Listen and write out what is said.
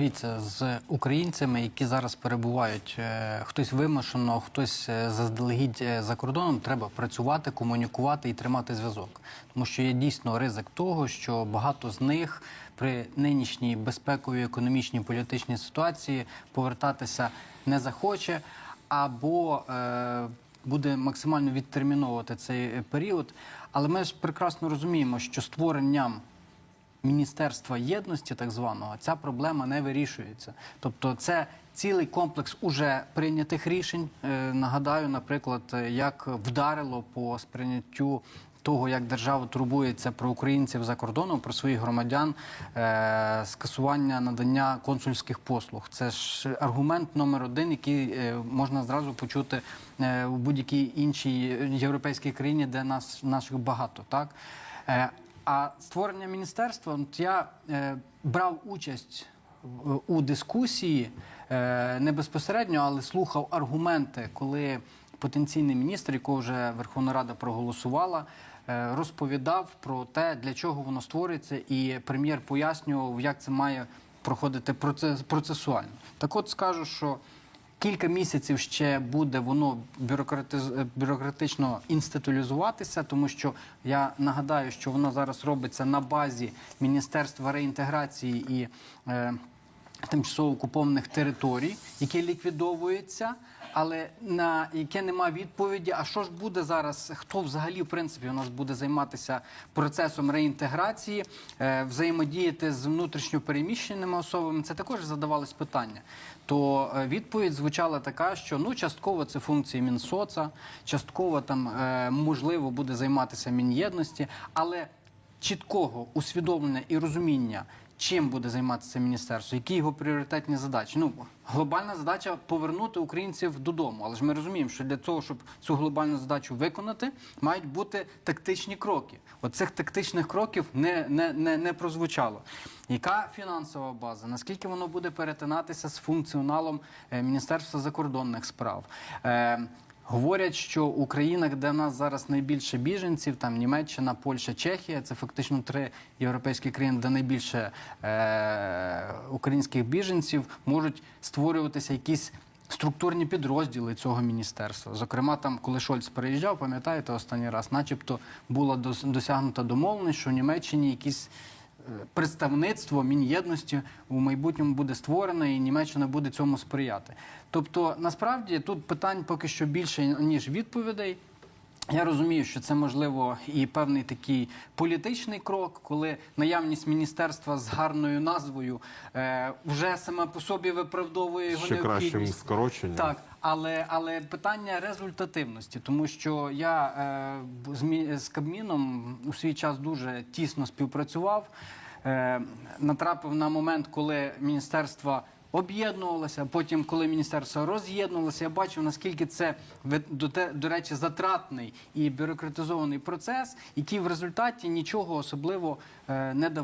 Дивіться, з українцями, які зараз перебувають, е, хтось вимушено, хтось е, заздалегідь е, за кордоном, треба працювати, комунікувати і тримати зв'язок. Тому що є дійсно ризик того, що багато з них при нинішній безпековій, економічній, політичній ситуації повертатися не захоче або е, буде максимально відтерміновувати цей період. Але ми ж прекрасно розуміємо, що створенням Міністерства єдності, так званого, ця проблема не вирішується. Тобто, це цілий комплекс уже прийнятих рішень. Е, Нагадаю, наприклад, е, як вдарило по сприйняттю. Того, як держава турбується про українців за кордоном, про своїх громадян, е, скасування надання консульських послуг. Це ж аргумент номер один, який е, можна зразу почути е, у будь-якій іншій європейській країні, де нас наших багато. Так Е, а створення міністерства, от я е, брав участь у дискусії е, не безпосередньо, але слухав аргументи, коли потенційний міністр, якого вже Верховна Рада проголосувала, е, розповідав про те, для чого воно створюється, і прем'єр пояснював, як це має проходити процес, процесуально. Так от скажу, що Кілька місяців ще буде воно бюрократиз... бюрократично інституалізуватися, тому що я нагадаю, що воно зараз робиться на базі Міністерства реінтеграції і е, тимчасово окупованих територій, яке ліквідовується, але на яке нема відповіді. А що ж буде зараз? Хто взагалі в принципі у нас буде займатися процесом реінтеграції, е, взаємодіяти з внутрішньо переміщеними особами? Це також задавалось питання. То е, відповідь звучала така, що ну частково це функції Мінсоца, частково там е, можливо буде займатися Мін'єдності, але чіткого усвідомлення і розуміння, чим буде займатися міністерство, які його пріоритетні задачі. Ну глобальна задача повернути українців додому. Але ж ми розуміємо, що для того, щоб цю глобальну задачу виконати, мають бути тактичні кроки. От цих тактичних кроків не, не, не, не прозвучало. Яка фінансова база? Наскільки воно буде перетинатися з функціоналом е, Міністерства закордонних справ? Говорять, що у країнах, де в нас зараз найбільше біженців, там Німеччина, Польща, Чехія, це фактично три європейські країни, де найбільше е- українських біженців, можуть створюватися якісь структурні підрозділи цього міністерства. Зокрема, там, коли Шольц переїжджав, пам'ятаєте, останній раз, начебто була дос- досягнута домовленість, що в Німеччині якісь представництво Мін'єдності у майбутньому буде створено, і Німеччина буде цьому сприяти. Тобто, насправді тут питань поки що більше ніж відповідей. Я розумію, що це можливо і певний такий політичний крок, коли наявність міністерства з гарною назвою е, вже саме по собі виправдовує його Ще кращим скороченням. Так, але, але питання результативності, тому що я е, з, з Кабміном у свій час дуже тісно співпрацював. Е, натрапив на момент, коли міністерство об'єднувалося, потім, коли міністерство роз'єднувалося, я бачив, наскільки це до, те- до речі затратний і бюрократизований процес, який в результаті нічого особливо е, не дав.